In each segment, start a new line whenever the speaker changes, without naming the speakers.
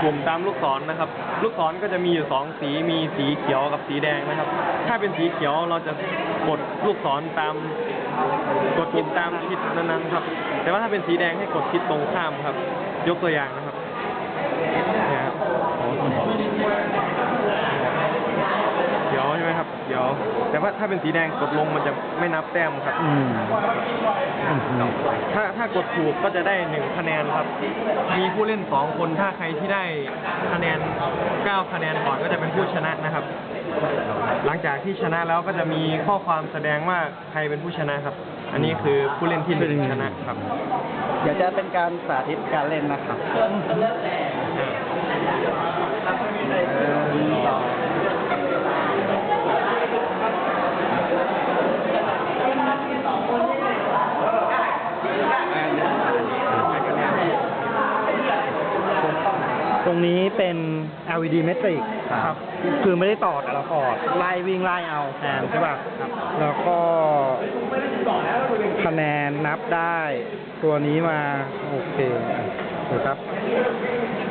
กลุ่มตามลูกศรนนะครับ ลูกศรก็จะมีอยู่สองสี มีสีเขียวกับสีแดงนะครับ ถ้าเป็นสีเขียวเราจะกดลูกศรตาม กดทิศตามทิศนั้นๆครับ แต่ว่าถ้าเป็นสีแดงให้กดทิศตรงข้ามครับ ยกตัวอย่างนะครับเนี่ยครับเดี๋ยวใช่ไหมครับ เดี๋ยว แต่ว่าถ้าเป็นสีแดงกดลงมันจะไม่นับแต้มครับ
อืม
ถ้าถ้ากดถูกก็จะได้หนึ่งคะแนนครับ มีผู้เล่นสองคนถ้าใครที่ได้คะแนนเก้าคะแนนก่อนก็จะเป็นผู้ชนะนะครับ หลังจากที่ชนะแล้วก็จะมีข้อความแสดงว่าใครเป็นผู้ชนะครับ อันนี้คือผู้เล่นที่หนึ่งชนะครับ
เดี๋ยวจะเป็นการสาธิตการเล่นนะครับ ตรงนี้เป็น LED Matrix ครับ คือไม่ได้ต่อแต่ละพอร์ตไล่วิ่งไล่เอาแทนใช่ป่ะครับแล้วก็คะแนนนับได้ ตัวนี้มา โอเคนะครับ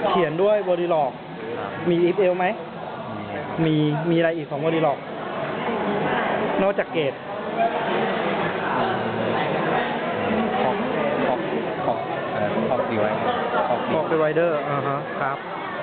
เขียนด้วยบอดีล็อก มี if l ไหม มีมีอะไรอีกของบอดีล็อก นอกจากเกต
ขอบขอบขอบเอ่อขอบดีไว้ขอบดี
บอกไปไวเดอร์อ่าฮะครับ